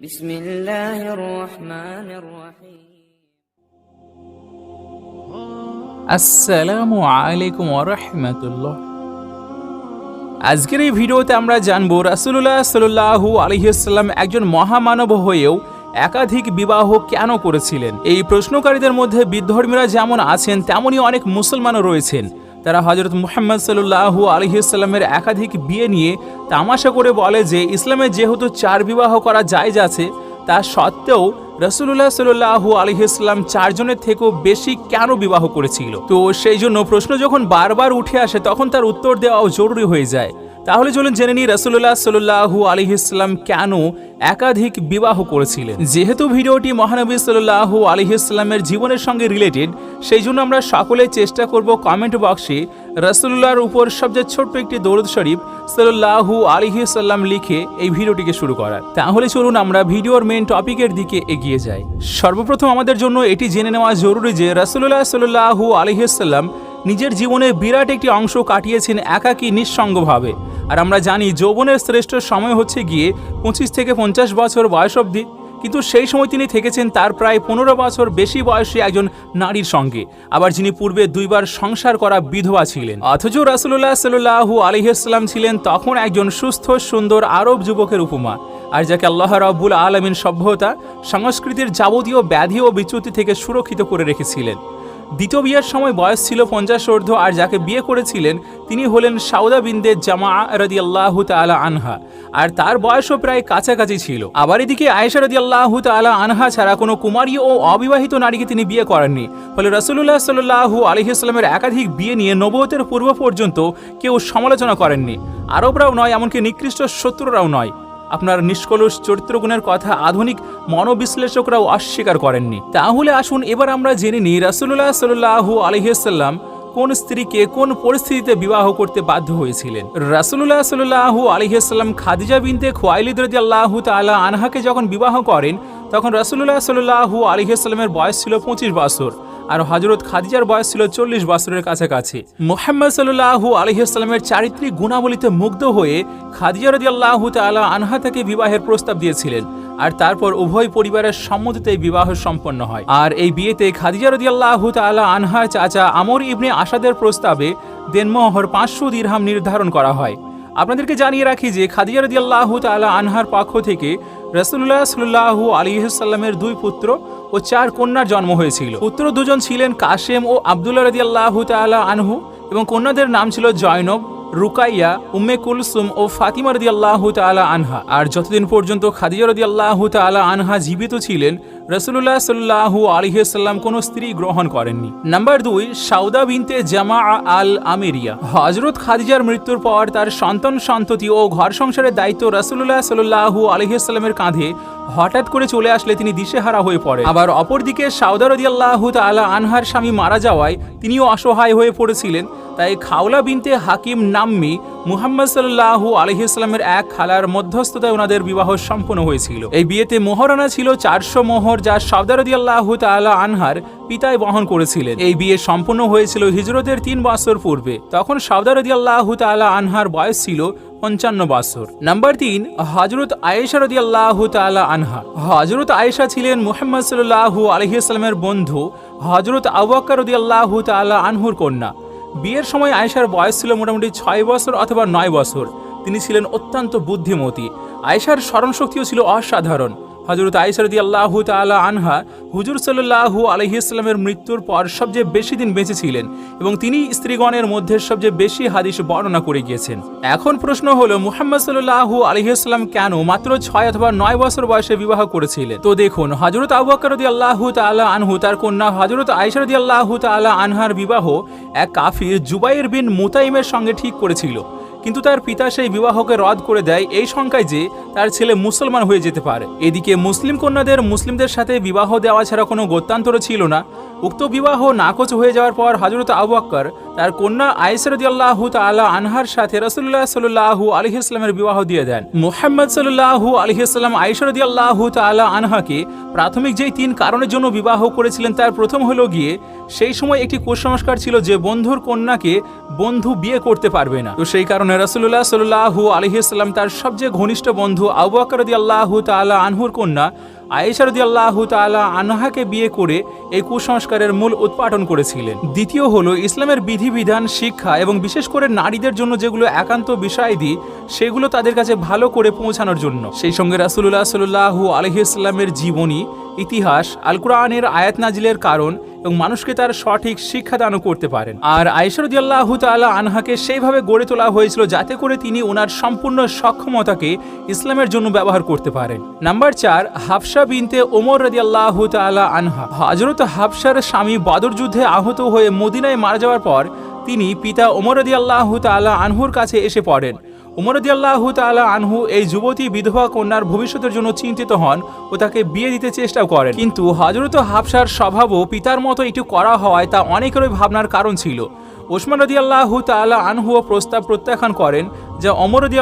بسم الله الرحمن الرحيم আসসালামু আলাইকুম ওরহমতুল্লাহ আজকের এই ভিডিওতে আমরা জানবো রাসুল্লাহ সাল্লাহু আলহিসাল্লাম একজন মহামানব হয়েও একাধিক বিবাহ কেন করেছিলেন এই প্রশ্নকারীদের মধ্যে বিধর্মীরা যেমন আছেন তেমনই অনেক মুসলমানও রয়েছেন তারা হজরত মুহাম্মদ সাল্লাহ আলহিসাল্লামের একাধিক বিয়ে নিয়ে তামাশা করে বলে যে ইসলামে যেহেতু চার বিবাহ করা জায়জ আছে, তা সত্ত্বেও রসুল্লাহ সাল্লাহ আলহিসাল্লাম চারজনের থেকেও বেশি কেন বিবাহ করেছিল? তো সেই জন্য প্রশ্ন যখন বারবার উঠে আসে, তখন তার উত্তর দেওয়াও জরুরি হয়ে যায়। তাহলে চলুন জেনে নিই রসুল্লাহ সাল্লাহু আলহিসাল্লাম কেন একাধিক বিবাহ করেছিলেন। যেহেতু ভিডিওটি মহানবী সাল্লাহু আলহিসাল্লামের জীবনের সঙ্গে রিলেটেড সেই জন্য আমরা সকলে চেষ্টা করব কমেন্ট বক্সে রসুল্লাহর উপর সবচেয়ে ছোট্ট একটি দৌরদ শরীফ সাল্লাহু আলিহি সাল্লাম লিখে এই ভিডিওটিকে শুরু করার। তাহলে চলুন আমরা ভিডিওর মেন টপিকের দিকে এগিয়ে যাই। সর্বপ্রথম আমাদের জন্য এটি জেনে নেওয়া জরুরি যে রসুল্লাহ সাল্লাহু আলিহাল্লাম নিজের জীবনে বিরাট একটি অংশ কাটিয়েছেন একাকী নিঃসঙ্গভাবে। আর আমরা জানি যৌবনের শ্রেষ্ঠ সময় হচ্ছে গিয়ে পঁচিশ থেকে পঞ্চাশ বছর বয়স অবধি। কিন্তু সেই সময় তিনি থেকেছেন তার প্রায় পনেরো বছর বেশি বয়সী একজন নারীর সঙ্গে। আবার যিনি পূর্বে দুইবার সংসার করা বিধবা ছিলেন। অথচ রাসুল্লাহ সাল্লাহু আলহিহাস্লাম ছিলেন তখন একজন সুস্থ, সুন্দর, আরব যুবকের উপমা। আর যাকে আল্লাহ রাব্বুল আলমিন সভ্যতা, সংস্কৃতির যাবতীয় ব্যাধি ও বিচ্যুতি থেকে সুরক্ষিত করে রেখেছিলেন। দ্বিতীয় বিয়ের সময় বয়স ছিল পঞ্চাশ ঊর্ধ্ব আর যাকে বিয়ে করেছিলেন তিনি হলেন সাউদা বিন্দে জামা রদি আল্লাহ তালা আনহা। আর তার বয়সও প্রায় কাছাকাছি ছিল। আবার এদিকে আয়েশা রদি আল্লাহ তালা আনহা ছাড়া কোনো কুমারী ও অবিবাহিত নারীকে তিনি বিয়ে করেননি। ফলে রসুল্লাহ সাল্লাহু আলহিহাস্লামের একাধিক বিয়ে নিয়ে নবতের পূর্ব পর্যন্ত কেউ সমালোচনা করেননি। আরবরাও নয়, এমনকি নিকৃষ্ট শত্রুরাও নয়। আপনার নিষ্কলুষ চরিত্রগুণের কথা আধুনিক মনোবিশ্লেষকরাও অস্বীকার করেননি। তাহলে আসুন এবার আমরা জেনে নিই রাসুল্লাহ সাল্লাহু আলহিসাল্লাম কোন স্ত্রীকে কোন পরিস্থিতিতে বিবাহ করতে বাধ্য হয়েছিলেন। রাসুল্লাহ সাল্লাহু আলহিসাল্লাম খাদিজা বিনতে খোয়াইলিদ রদি আল্লাহ তালা আনহাকে যখন বিবাহ করেন, তখন রাসুল্লাহ সাল্লাহু আলহিসাল্লামের বয়স ছিল পঁচিশ বছর। আর হজরত খাদিজার বয়স ছিল চল্লিশ বছরের কাছাকাছি। মোহাম্মদ সাল্লাহু আলহিহাস্লামের চারিত্রিক গুণাবলীতে মুগ্ধ হয়ে খাদিজা রদি আল্লাহ তালা আনহা থেকে বিবাহের প্রস্তাব দিয়েছিলেন। আর তারপর উভয় পরিবারের সম্মতিতে বিবাহ সম্পন্ন হয়। আর এই বিয়েতে খাদিজা রদি আল্লাহ তালা আনহার চাচা আমর ইবনে আসাদের প্রস্তাবে দেনমোহর পাঁচশো দিরহাম নির্ধারণ করা হয়। আপনাদেরকে জানিয়ে রাখি যে খাদিজা রদি আল্লাহ তালা আনহার পক্ষ থেকে রসুল্লাহ সাল্লাহু আলিহাল্লামের দুই পুত্র ও চার কন্যার জন্ম হয়েছিল। পুত্র দুজন ছিলেন কাশেম ও আবদুল্লা রদি আল্লাহ আনহু এবং কন্যাদের নাম ছিল জয়নব, রুকাইয়া, উম্মে কুলসুম ও ফাতিমা রদি আল্লাহ আনহা। আর যতদিন পর্যন্ত খাদিজা রদি আল্লাহ আনহা জীবিত ছিলেন রসুল্লাহ সাল্লাহু আলিহাল্লাম কোনো স্ত্রী গ্রহণ করেননি। নাম্বার দুই, সাউদা বিনতে জামা আল আমেরিয়া হজরত খাদিজার মৃত্যুর পর তার সন্তান সন্ততি ও ঘর সংসারের দায়িত্ব রসুল্লাহ সাল্লাহু আলহিহাস্লামের কাঁধে হঠাৎ করে চলে আসলে তিনি দিশেহারা হয়ে পড়ে আবার অপরদিকে সাউদা রদি আল্লাহ তালা আনহার স্বামী মারা যাওয়ায় তিনিও অসহায় হয়ে পড়েছিলেন, তাই খাওলা বিনতে হাকিম নাম্মি মুহাম্মদ সাল্লাহু আলহিহাস্লামের এক খালার মধ্যস্থতায় ওনাদের বিবাহ সম্পন্ন হয়েছিল। এই বিয়েতে মোহরানা ছিল চারশো মোহর যা সাউদারদি আল্লাহ তালা আনহার পিতায় বহন করেছিলেন। এই বিয়ে সম্পন্ন হয়েছিল হিজরতের তিন বছর পূর্বে। তখন সাউদারদি আল্লাহ তালা আনহার বয়স ছিল পঞ্চান্ন বছর। নাম্বার তিন হজরত আয়েশা রদি আল্লাহ তালা আনহা। হজরত আয়েশা ছিলেন মুহাম্মদ সাল্লাহু আলহিহাস্লামের বন্ধু। হজরত আবাক্কা রদি আল্লাহ তালা আনহুর কন্যা। বিয়ের সময় আয়েশার বয়স ছিল মোটামুটি ছয় বছর অথবা নয় বছর। তিনি ছিলেন অত্যন্ত বুদ্ধিমতী। আয়েশার স্মরণশক্তিও ছিল অসাধারণ। হজরত আইসারদি আল্লাহ তালা আনহা হুজুর সাল্লাহু আলহিউসলামের মৃত্যুর পর সবচেয়ে বেশি দিন বেঁচে ছিলেন এবং তিনি স্ত্রীগণের মধ্যে সবচেয়ে বেশি হাদিস বর্ণনা করে গিয়েছেন। এখন প্রশ্ন হলো, মুহাম্মদ সাল্লাহু আলহিউসলাম কেন মাত্র ছয় অথবা নয় বছর বয়সে বিবাহ করেছিলেন? তো দেখুন হজরত আবুয়াকরদি আল্লাহ তালা আনহু, তার কন্যা হজরত আইসারদি আল্লাহ তালা আনহার বিবাহ এক কাফির জুবাইর বিন মুতাইমের সঙ্গে ঠিক করেছিল। কিন্তু তার পিতা সেই বিবাহকে রদ করে দেয় এই শঙ্কায় যে তার ছেলে মুসলমান হয়ে যেতে পারে। এদিকে মুসলিম কন্যাদের মুসলিমদের সাথে বিবাহ দেওয়া ছাড়া কোনো গত্যান্তর ছিল না। উক্ত বিবাহ নাকচ হয়ে যাওয়ার পর হজরত আবু আক্কর তার কন্যা আইসরদি আল্লাহ তালা আনহার সাথে রসুল্লাহ সাল্লাহু আলহিসলামের বিবাহ দিয়ে দেন। মোহাম্মদ সাল্লাহু আলহিসলাম আইসরদি আল্লাহ তালা আনহাকে প্রাথমিক যেই তিন কারণের জন্য বিবাহ করেছিলেন তার প্রথম হলো গিয়ে সেই সময় একটি কুসংস্কার ছিল যে বন্ধুর কন্যাকে বন্ধু বিয়ে করতে পারবে না। তো সেই কারণে রসুল্লাহ সাল্লাহু আলহিসাল্লাম তার সবচেয়ে ঘনিষ্ঠ বন্ধু আবু আকরদি আল্লাহ তালা আনহুর কন্যা আয়েশারদি আল্লাহ তালা আনহাকে বিয়ে করে এই কুসংস্কারের মূল উৎপাদন করেছিলেন। দ্বিতীয় হলো ইসলামের বিধিবিধান, শিক্ষা এবং বিশেষ করে নারীদের জন্য যেগুলো একান্ত বিষয়াদি সেগুলো তাদের কাছে ভালো করে পৌঁছানোর জন্য। সেই সঙ্গে রাসুল্লাহ সাল্লাহু আলহিসাল্লামের জীবনী, ইতিহাস আল কোরআনের আয়াত নাজিলের কারণ এবং মানুষকে তার সঠিক শিক্ষাদানও করতে পারেন। আর তালা আনহাকে সেইভাবে গড়ে তোলা হয়েছিল যাতে করে তিনি ওনার সম্পূর্ণ সক্ষমতাকে ইসলামের জন্য ব্যবহার করতে পারেন। নাম্বার চার, হাফসা বিনতে ওমর রদি আল্লাহ তালা আনহা। হজরত হাফসার স্বামী বদর যুদ্ধে আহত হয়ে মদিনায় মারা যাওয়ার পর তিনি পিতা ওমর রদি আল্লাহ তালা আনহুর কাছে এসে পড়েন। উমরদি আল্লাহ তালা আনহু এই যুবতী বিধবা কন্যার ভবিষ্যতের জন্য চিন্তিত হন ও তাকে বিয়ে দিতে চেষ্টা করেন। কিন্তু হজরত হাফসার স্বভাবও পিতার মতো একটু করা হওয়ায় তা অনেকেরই ভাবনার কারণ ছিল। ওসমান রদি আল্লাহ তালা আনহুও প্রস্তাব প্রত্যাখ্যান করেন যা অমর রদি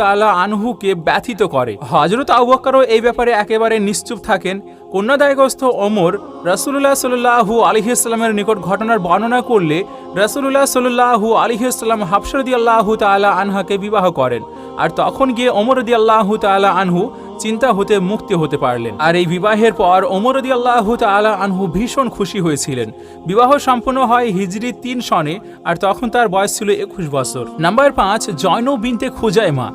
তালা আনহুকে ব্যথিত করে। হজরত আবুবাক্কারও এই ব্যাপারে একেবারে নিশ্চুপ থাকেন। কন্যাদায়গ্রস্ত অমর রাসুল্লাহ সাল্লাহু আলিহাস্লামের নিকট ঘটনার বর্ণনা করলে রাসুল্লাহ সাল্লাহু আলিহাস্লাম হাফসরদি আল্লাহ তালা আনহাকে বিবাহ করেন। আর তখন গিয়ে অমরদি আল্লাহ তালা আনহু চিন্তা হতে মুক্তি হতে পারলেন। আর এই বিবাহের পর ওমরদি আল্লাহ তালা আনহু ভীষণ খুশি হয়েছিলেন। বিবাহ সম্পন্ন হয় হিজরি তিন সনে, আর তখন তার বয়স ছিল একুশ বছর। নাম্বার পাঁচ জৈন বিনতে খুজাইমা।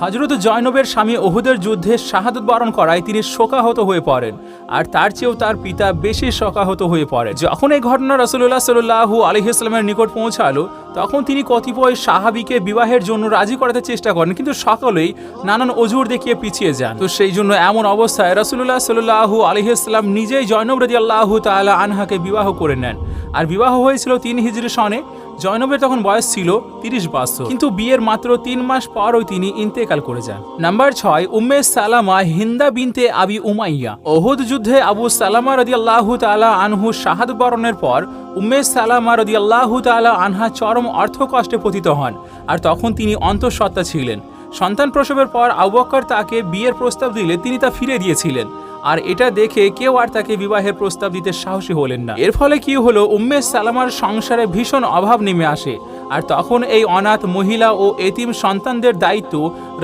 হজরত জয়নবের স্বামী ওহুদের যুদ্ধে শাহাদত বরণ করায় তিনি শোকাহত হয়ে পড়েন, আর তার চেয়েও তার পিতা বেশি শোকাহত হয়ে পড়ে যখন এই ঘটনা রসুল্লাহ সাল্লাহু আলহিসলামের নিকট পৌঁছালো, তখন তিনি কতিপয় সাহাবিকে বিবাহের জন্য রাজি করাতে চেষ্টা করেন, কিন্তু সকলেই নানান অজুর দেখিয়ে পিছিয়ে যান। তো সেই জন্য এমন অবস্থায় রসুল্লাহ সাল্লাহু আলহিসাল্লাম নিজেই জয়নব রদি আল্লাহ তালা আনহাকে বিবাহ করে নেন। আর বিবাহ হয়েছিল তিন হিজরি সনে জয়নবের তখন বয়স ছিল তিরিশ বছর। কিন্তু বিয়ের মাত্র তিন মাস পরই তিনি ইন্তেকাল করে যান। নাম্বার ছয়, উম্মে সালামা হিন্দা বিনতে আবি উমাইয়া। ওহুদ যুদ্ধে আবু সালামা রদি আল্লাহ তালা আনহু শাহাদ বরণের পর উম্মে সালামা রদি আল্লাহ তালা আনহা চরম অর্থ কষ্টে পতিত হন আর তখন তিনি অন্তঃসত্ত্বা ছিলেন। সন্তান প্রসবের পর আবুবকর তাকে বিয়ের প্রস্তাব দিলে তিনি তা ফিরে দিয়েছিলেন। আর এটা দেখে কেউ আর তাকে বিবাহের প্রস্তাব দিতে সাহসী হলেন না। এর ফলে কি হলো, উম্মে সালামার সংসারে ভীষণ অভাব নেমে আসে। আর তখন এই অনাথ মহিলা ও এতিম সন্তানদের দায়িত্ব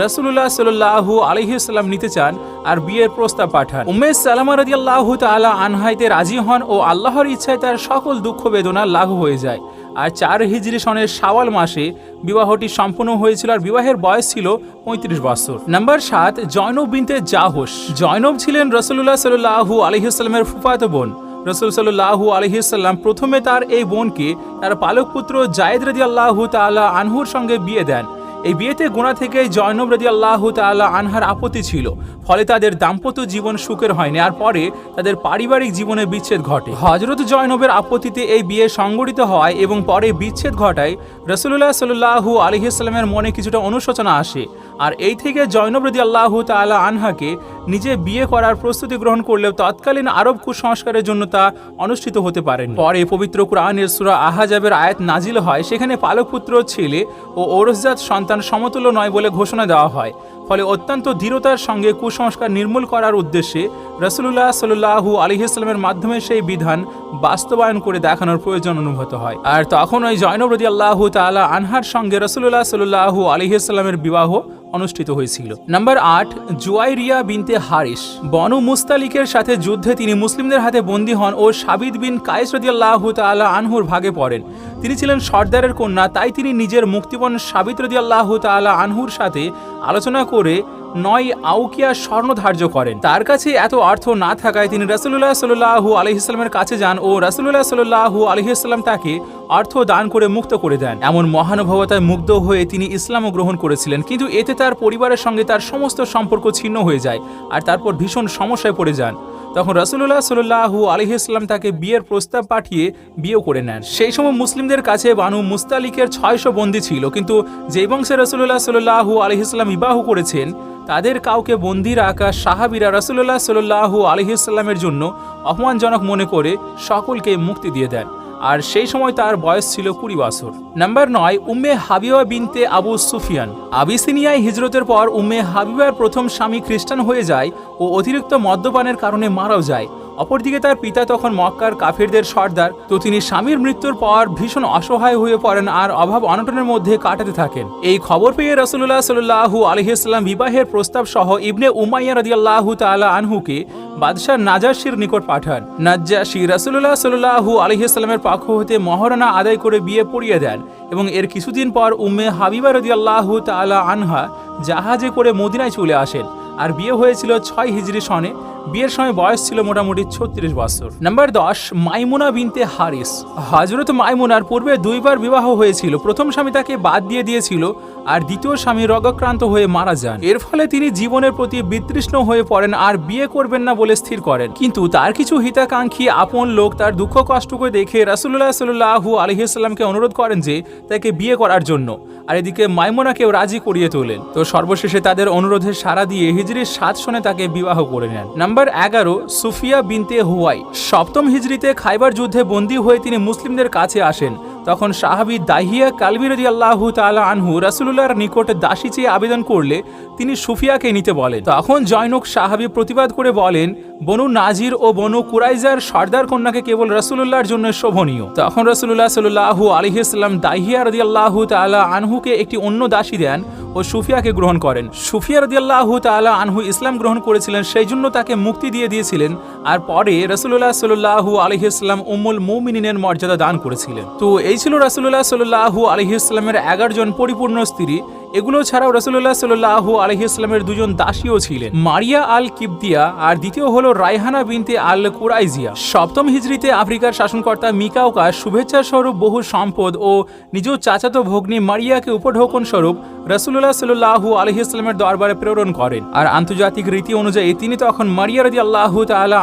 রসুল্লাহ সাল্লাহু আলহিসাল্লাম নিতে চান আর বিয়ের প্রস্তাব পাঠান। উম্মে সালামা রদি আল্লাহ তালা আনহাইতে রাজি হন ও আল্লাহর ইচ্ছায় তার সকল দুঃখ বেদনা লাঘু হয়ে যায়। আর চার হিজরি সনের সাওয়াল মাসে বিবাহটি সম্পূর্ণ হয়েছিল আর বিবাহের বয়স ছিল পঁয়ত্রিশ বছর। নাম্বার সাত, জয়নব বিনতে জাহস। জয়নব ছিলেন রসুল্লাহ সাল্লু আলহিসাল্লামের ফুফাত বোন। রসুল সাল্লাহু আলহিসাল্লাম প্রথমে তার এই বোনকে তার পালক পুত্র জায়দ রদি আল্লাহ তালা আনহুর সঙ্গে বিয়ে দেন। এই বিয়েতে গোনা থেকে জয়নব রাজি আল্লাহ তালা আনহার আপত্তি ছিল। ফলে তাদের দাম্পত্য জীবন সুখের হয়নি আর পরে তাদের পারিবারিক জীবনে বিচ্ছেদ ঘটে। হজরত জয়নবের আপত্তিতে এই বিয়ে সংগঠিত হয় এবং পরে বিচ্ছেদ ঘটায়। রসুল্লাহ সাল্লু আলহিসাল্লামের মনে কিছুটা অনুশোচনা আসে। আর এই থেকে জয়নব রদি আল্লাহ তালা আনহাকে নিজে বিয়ে করার প্রস্তুতি গ্রহণ করলেও তৎকালীন আরব কুসংস্কারের জন্য তা অনুষ্ঠিত হতে পারেন। পরে পবিত্র কোরআনের সুরা আহাজাবের আয়াত নাজিল হয়, সেখানে পালকপুত্র, ছেলে ও ওরসজাত সন্তান সমতুল্য নয় বলে ঘোষণা দেওয়া হয়। ফলে অত্যন্ত দৃঢ়তার সঙ্গে কুসংস্কার নির্মূল করার উদ্দেশ্যে রসুল্লাহ সাল্লাহু আলহিসাল্লামের মাধ্যমে সেই বিধান বাস্তবায়ন করে দেখানোর প্রয়োজন অনুভূত হয়। আর তখন ওই জয়নব রদি আল্লাহ তালা আনহার সঙ্গে রসুল্লাহ সাল্লাহু আলহিসাল্লামের বিবাহ অনুষ্ঠিত হয়েছিল। নাম্বার আট, জুয়াইরিয়া বিনতে হারিস। বনু মুস্তালিকের সাথে যুদ্ধে তিনি মুসলিমদের হাতে বন্দী হন ও সাবিদ বিন কায়েস রদিয়াল্লাহ তালা আনহুর ভাগে পড়েন। তিনি ছিলেন সর্দারের কন্যা, তাই তিনি নিজের মুক্তিপণ সাবিত রদিয়াল্লাহ তালা আনহুর সাথে আলোচনা করে নয় আউকিয়া স্বর্ণ ধার্য করেন। তার কাছে এত অর্থ না থাকায় তিনি রাসুল্লাহ সাল্লাহু আলহিসের কাছে যান ও রাসুল্লাহ সাল্লাহু আলহিসাল্লাম তাকে অর্থ দান করে মুক্ত করে দেন। এমন মহানুভবতায় মুগ্ধ হয়ে তিনি ইসলামও গ্রহণ করেছিলেন, কিন্তু এতে তার পরিবারের সঙ্গে তার সমস্ত সম্পর্ক ছিন্ন হয়ে যায় আর তারপর ভীষণ সমস্যায় পড়ে যান। তখন রাসুল্লাহ সাল্লাহু ইসলাম তাকে বিয়ের প্রস্তাব পাঠিয়ে বিয়ে করে নেন। সেই সময় মুসলিমদের কাছে বানু মুস্তালিকের ছয়শো বন্দী ছিল, কিন্তু যে বংশে রসুল্লাহ সাল্লাহু ইসলাম বিবাহ করেছেন, তাদের কাউকে বন্দি রাখা সাহাবিরা রসুল্লাহ সাল্লাহু আলহিসাল্লামের জন্য অপমানজনক মনে করে সকলকে মুক্তি দিয়ে দেন। আর সেই সময় তার বয়স ছিল কুড়ি বছর। নাম্বার নয়, উম্মে হাবিবা বিনতে আবু সুফিয়ান। আবিসিনিয়ায় হিজরতের পর উম্মে হাবিবার প্রথম স্বামী খ্রিস্টান হয়ে যায় ও অতিরিক্ত মদ্যপানের কারণে মারাও যায়। অপরদিকে তার পিতা তখন মক্কার কাফিরদের সর্দার, তো তিনি স্বামীর মৃত্যুর পর ভীষণ অসহায় হয়ে পড়েন আর অভাব অনটনের মধ্যে কাটাতে থাকেন। এই খবর পেয়ে রসুল্লাহ সাল্লাহু আলহিসাল্লাম বিবাহের প্রস্তাব সহ ইবনে উমাইয়া রদিয়াল্লাহু তালা আনহুকে বাদশাহ নাজাসির নিকট পাঠান। নাজ্জাসি রসুল্লাহ সাল্লাহু আলহিসাল্লামের পক্ষ হতে মহারণা আদায় করে বিয়ে পড়িয়ে দেন এবং এর কিছুদিন পর উম্মে হাবিবা রদিয়াল্লাহু তালা আনহা জাহাজে করে মদিনায় চলে আসেন। আর বিয়ে হয়েছিল ছয় হিজরি সনে। বিয়ের সময় বয়স ছিল মোটামুটি ছত্রিশ বছর। নাম্বার দশ, মাইমুনা বিনতে হারিস। হজরত মাইমুনার পূর্বে দুইবার বিবাহ হয়েছিল। প্রথম স্বামী তাকে বাদ দিয়ে দিয়েছিল আর দ্বিতীয় স্বামী রোগাক্রান্ত হয়ে মারা যান। এর ফলে তিনি জীবনের প্রতি বিতৃষ্ণ হয়ে পড়েন আর বিয়ে করবেন না বলে স্থির করেন। কিন্তু তার কিছু হিতাকাঙ্ক্ষী আপন লোক তার দুঃখ কষ্টকে দেখে রাসুল্লাহ সাল্লাহু আলহিসাল্লামকে অনুরোধ করেন যে তাকে বিয়ে করার জন্য আর এদিকে মাইমোনাকেও রাজি করিয়ে তোলেন। তো সর্বশেষে তাদের অনুরোধে সাড়া দিয়ে হিজরির সাত সনে তাকে বিবাহ করে নেন। নাম্বার এগারো, সুফিয়া বিনতে হুয়াই। সপ্তম হিজড়িতে খাইবার যুদ্ধে বন্দী হয়ে তিনি মুসলিমদের কাছে আসেন। তখন সাহাবি দাহিয়া কালবিরদি আল্লাহ তালা আনহু রাসুল্লাহর নিকট দাসী চেয়ে আবেদন করলে তিনি সুফিয়াকে নিতে বলেন। তখন জয়নক সাহাবি প্রতিবাদ করে বলেন, বনু নাজির ও বনু কুরাইজার সর্দার কন্যাকে কেবল রসুল্লাহর জন্য শোভনীয়। তখন রসুল্লাহ সাল্লাহু আলহিসাল্লাম দাহিয়া রদি আল্লাহ তালা আনহুকে একটি অন্য দাসী দেন ও সুফিয়াকে গ্রহণ করেন। সুফিয়া রদি আল্লাহ তালা আনহু ইসলাম গ্রহণ করেছিলেন সেই জন্য তাকে মুক্তি দিয়ে দিয়েছিলেন আর পরে রসুল্লাহ সাল্লাহু আলহিসাল্লাম উম্মুল মৌমিনের মর্যাদা দান করেছিলেন। তো এই ছিল রাসুল্লাহ সাল্লাহু ইসলামের এগারো জন পরিপূর্ণ স্ত্রী। এগুলো ছাড়াও রসুল্লাহ সাল্লাহ আলহিসাল্লামের দুজন দাসীও ছিলেন। মারিয়া আল কিবদিয়া আর দ্বিতীয় হলো রায়হানা বিনতে আল কুরাইজিয়া সপ্তম হিজড়িতে আফ্রিকার শাসনকর্তা মিকাওকা শুভেচ্ছা স্বরূপ বহু সম্পদ ও নিজ চাচাতো ভগ্নী মারিয়াকে উপঢৌকন স্বরূপ রসুল্লাহ সাল্লাহু আলহিসের দরবারে প্রেরণ করেন। আর আন্তর্জাতিক রীতি অনুযায়ী তিনি তখন মারিয়া রদি আল্লাহ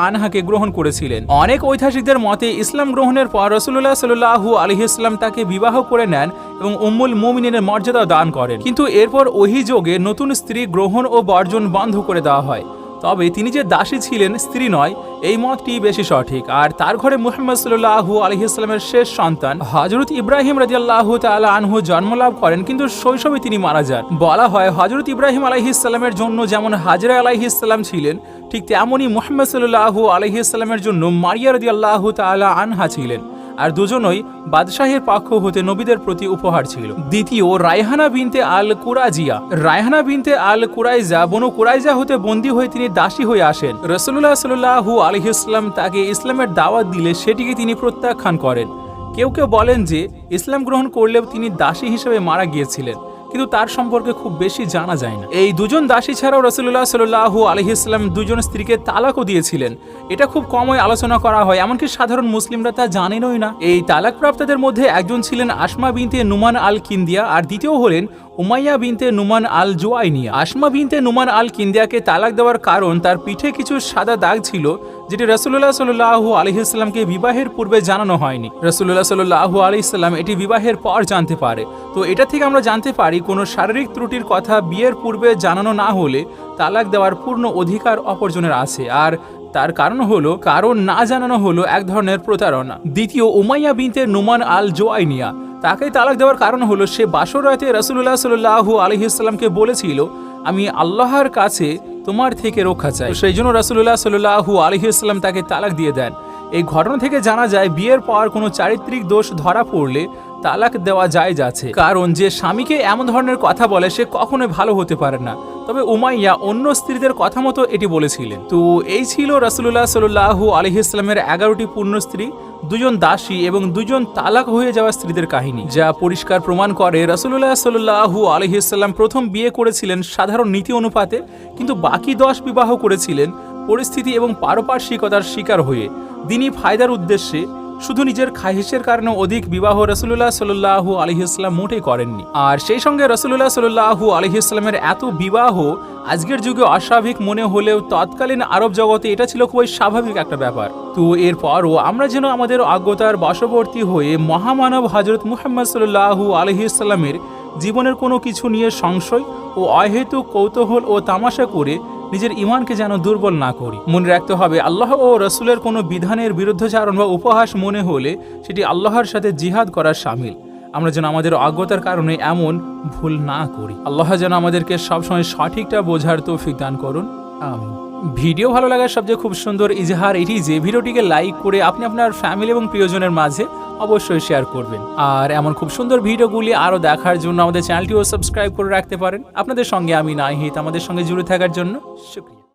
আনহাকে গ্রহণ করেছিলেন। অনেক ঐতিহাসিকদের মতে ইসলাম গ্রহণের পর রসুল্লাহ সাল্লাহু ইসলাম তাকে বিবাহ করে নেন এবং উম্মুল মুমিনের মর্যাদা দান করেন। কিন্তু এরপর অভিযোগে নতুন স্ত্রী গ্রহণ ও বর্জন বন্ধ করে দেওয়া হয়। তবে তিনি যে দাসী ছিলেন, স্ত্রী নয়, এই মতটি বেশি সঠিক। আর তার ঘরে মুহাম্মদ সাল্লাহু আলহিসাল্লামের শেষ সন্তান হজরত ইব্রাহিম রাজিয়াল্লাহ তালা আনহু জন্মলাভ করেন, কিন্তু শৈশবে তিনি মারা যান। বলা হয় হজরত ইব্রাহিম আলাইহিসাল্লামের জন্য যেমন হাজরা আলাইহিসাল্লাম ছিলেন, ঠিক তেমনই মুহাম্মদ সাল্লাহু আলহিসাল্লামের জন্য মারিয়া রাদিয়াল্লাহু তালা আনহা ছিলেন। আর দুজনই বাদশাহের পাক্ষ হতে নবীদের প্রতি উপহার ছিল। দ্বিতীয়, রায়হানা বিনতে আল কুরাজিয়া রায়হানা বিনতে আল কুরাইজা বনু কুরাইজা হতে বন্দী হয়ে তিনি দাসী হয়ে আসেন। রসুল্লাহ সাল্লু আলহিসাম তাকে ইসলামের দাওয়াত দিলে সেটিকে তিনি প্রত্যাখ্যান করেন। কেউ কেউ বলেন যে, ইসলাম গ্রহণ করলেও তিনি দাসী হিসেবে মারা গিয়েছিলেন। কিন্তু তার সম্পর্কে খুব বেশি জানা যায় না এই দুজন দাসী ছাড়াও রসুল্লাহ সাল্লাহু আলহিসাল্লাম দুজন স্ত্রীকে তালাকও দিয়েছিলেন। এটা খুব কমই আলোচনা করা হয়, এমনকি সাধারণ মুসলিমরা তা জানেনই না। এই তালাক প্রাপ্তদের মধ্যে একজন ছিলেন আসমা বিনতে নুমান আল কিন্দিয়া আর দ্বিতীয় হলেন উমাইয়া বিনতে নুমান আল জোয়াইনিয়া আসমা বিনতে নুমান আল কিন্দিয়াকে তালাক দেওয়ার কারণ তার পিঠে কিছু সাদা দাগ ছিল যেটি রসুল্লাহ সাল্লাহ আলহিসাল্লামকে বিবাহের পূর্বে জানানো হয়নি। রসুল্লাহ সাল্লাহ আলহিসাল্লাম এটি বিবাহের পর জানতে পারে। তো এটা থেকে আমরা জানতে পারি, কোনো শারীরিক ত্রুটির কথা বিয়ের পূর্বে জানানো না হলে তালাক দেওয়ার পূর্ণ অধিকার অপরজনের আছে। আর তার কারণ হলো, কারণ না জানানো হলো এক ধরনের প্রতারণা। দ্বিতীয়, উমাইয়া বিনতে নুমান আল জোয়াইনিয়া তাকে তালাক দেওয়ার কারণ হলো, সে বাসর রাতে রসুল্লাহ সাল্লাহু আলহিসাল্লামকে বলেছিল আমি আল্লাহর কাছে তোমার থেকে রক্ষা চাই। সেই জন্য রসুল্লাহ সাল্লাহু আলহিসাল্লাম তাকে তালাক দিয়ে দেন। এই ঘটনা থেকে জানা যায়, বিয়ের পর কোনো চারিত্রিক দোষ ধরা পড়লে তালাক দেওয়া যায় যাচ্ছে। কারণ যে স্বামীকে এমন ধরনের কথা বলে, সে কখনো ভালো হতে পারে না। তবে উমাইয়া অন্য স্ত্রীদের কথা মতো এটি বলেছিলেন। তো এই ছিল রাসুল্লাহ সাল্লাহু আলহিসাল্লামের এগারোটি পূর্ণ স্ত্রী। দুজন দাসী এবং দুজন তালাক হয়ে যাওয়া স্ত্রীদের কাহিনী, যা পরিষ্কার প্রমাণ করে রসুল্লাহ সাল্লু আলহিসাল্লাম প্রথম বিয়ে করেছিলেন সাধারণ নীতি অনুপাতে, কিন্তু বাকি দশ বিবাহ করেছিলেন পরিস্থিতি এবং পারপার্শ্বিকতার শিকার হয়ে। দিনই ফায়দার উদ্দেশ্যে শুধু নিজের খাহিসের কারণে অধিক বিবাহ রসুল্লাহ সাল্লাহু আলহিহাস্লাম মোটেই করেননি। আর সেই সঙ্গে রসুল্লাহ সাল্লাহু আলহিহাস্লামের এত বিবাহ, আজকের যুগে অস্বাভাবিক মনে হলেও তৎকালীন আরব জগতে এটা ছিল খুবই স্বাভাবিক একটা ব্যাপার। তো এরপরও আমরা যেন আমাদের অজ্ঞতার বশবর্তী হয়ে মহামানব হজরত মুহাম্মদ সাল্লাহু আলহিহাস্লামের জীবনের কোনো কিছু নিয়ে সংশয় ও অহেতুক কৌতূহল ও তামাশা করে নিজের ইমানকে যেন দুর্বল না করি। মনে রাখতে হবে, আল্লাহ ও রসুলের কোনো বিধানের বিরুদ্ধচারণ বা উপহাস মনে হলে সেটি আল্লাহর সাথে জিহাদ করার সামিল। আমরা যেন আমাদের অজ্ঞতার কারণে এমন ভুল না করি। আল্লাহ যেন আমাদেরকে সবসময় সঠিকটা বোঝার তৌফিক দান করুন। আমিন। ভিডিও ভালো লাগার সবচেয়ে খুব সুন্দর ইজহার এটি যে ভিডিওটিকে লাইক করে আপনি আপনার ফ্যামিলি এবং প্রিয়জনের মাঝে অবশ্যই শেয়ার করবেন। আর এমন খুব সুন্দর ভিডিওগুলি আরও দেখার জন্য আমাদের চ্যানেলটিও সাবস্ক্রাইব করে রাখতে পারেন। আপনাদের সঙ্গে আমি নাহিত আমাদের সঙ্গে জুড়ে থাকার জন্য শুক্রিয়া।